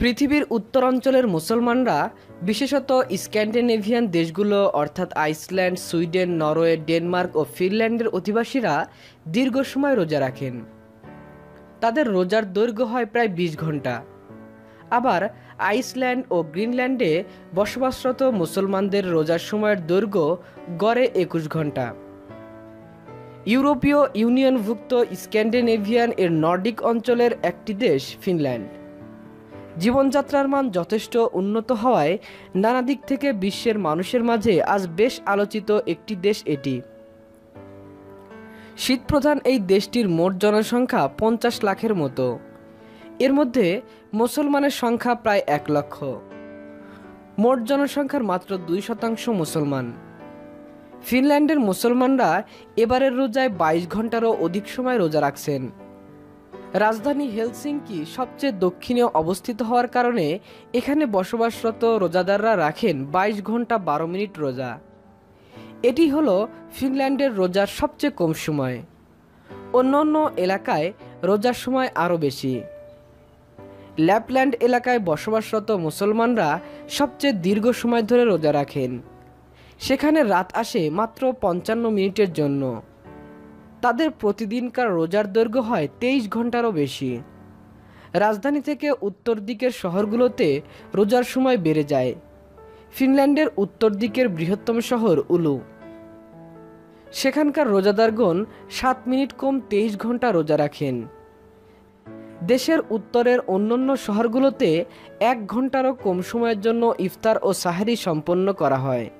পৃথিবীর উত্তরাঞ্চলের মুসলমানরা, বিশেষত স্ক্যান্ডিনেভিয়ান দেশগুলো, অর্থাৎ আইসল্যান্ড, সুইডেন, নরওয়ে, ডেনমার্ক ও ফিনল্যান্ডের অধিবাসীরা দীর্ঘ সময় রোজা রাখেন। তাদের রোজার দৈর্ঘ্য হয় প্রায় বিশ ঘণ্টা। আবার আইসল্যান্ড ও গ্রিনল্যান্ডে বসবাসরত মুসলমানদের রোজার সময়ের দৈর্ঘ্য গড়ে একুশ ঘণ্টা। ইউরোপীয় ইউনিয়নভুক্ত স্ক্যান্ডিনেভিয়ান এর নর্ডিক অঞ্চলের একটি দেশ ফিনল্যান্ড। জীবনযাত্রার মান যথেষ্ট উন্নত হওয়ায় নানা দিক থেকে বিশ্বের মানুষের মাঝে আজ বেশ আলোচিত একটি দেশ এটি। শীতপ্রধান এই দেশটির মোট জনসংখ্যা পঞ্চাশ লাখের মতো। এর মধ্যে মুসলমানের সংখ্যা প্রায় এক লক্ষ। মোট জনসংখ্যার মাত্র দুই শতাংশ মুসলমান। ফিনল্যান্ডের মুসলমানরা এবারের রোজায় বাইশ ঘন্টারও অধিক সময় রোজা রাখছেন। রাজধানী হেলসিঙ্কি সবচেয়ে দক্ষিণে অবস্থিত হওয়ার কারণে এখানে বসবাসরত রোজাদাররা রাখেন বাইশ ঘণ্টা বারো মিনিট রোজা। এটি হলো ফিনল্যান্ডের রোজার সবচেয়ে কম সময়। অন্য অন্য এলাকায় রোজার সময় আরও বেশি। ল্যাপল্যান্ড এলাকায় বসবাসরত মুসলমানরা সবচেয়ে দীর্ঘ সময় ধরে রোজা রাখেন। সেখানে রাত আসে মাত্র পঞ্চান্ন মিনিটের জন্য। তাদের প্রতিদিনকার রোজার দৈর্ঘ্য হয় তেইশ ঘন্টারও বেশি। রাজধানী থেকে উত্তর দিকের শহরগুলোতে রোজার সময় বেড়ে যায়। ফিনল্যান্ডের উত্তর দিকের বৃহত্তম শহর উলু। সেখানকার রোজাদারগণ সাত মিনিট কম তেইশ ঘণ্টা রোজা রাখেন। দেশের উত্তরের অন্যান্য শহরগুলোতে এক ঘন্টারও কম সময়ের জন্য ইফতার ও সাহারি সম্পন্ন করা হয়।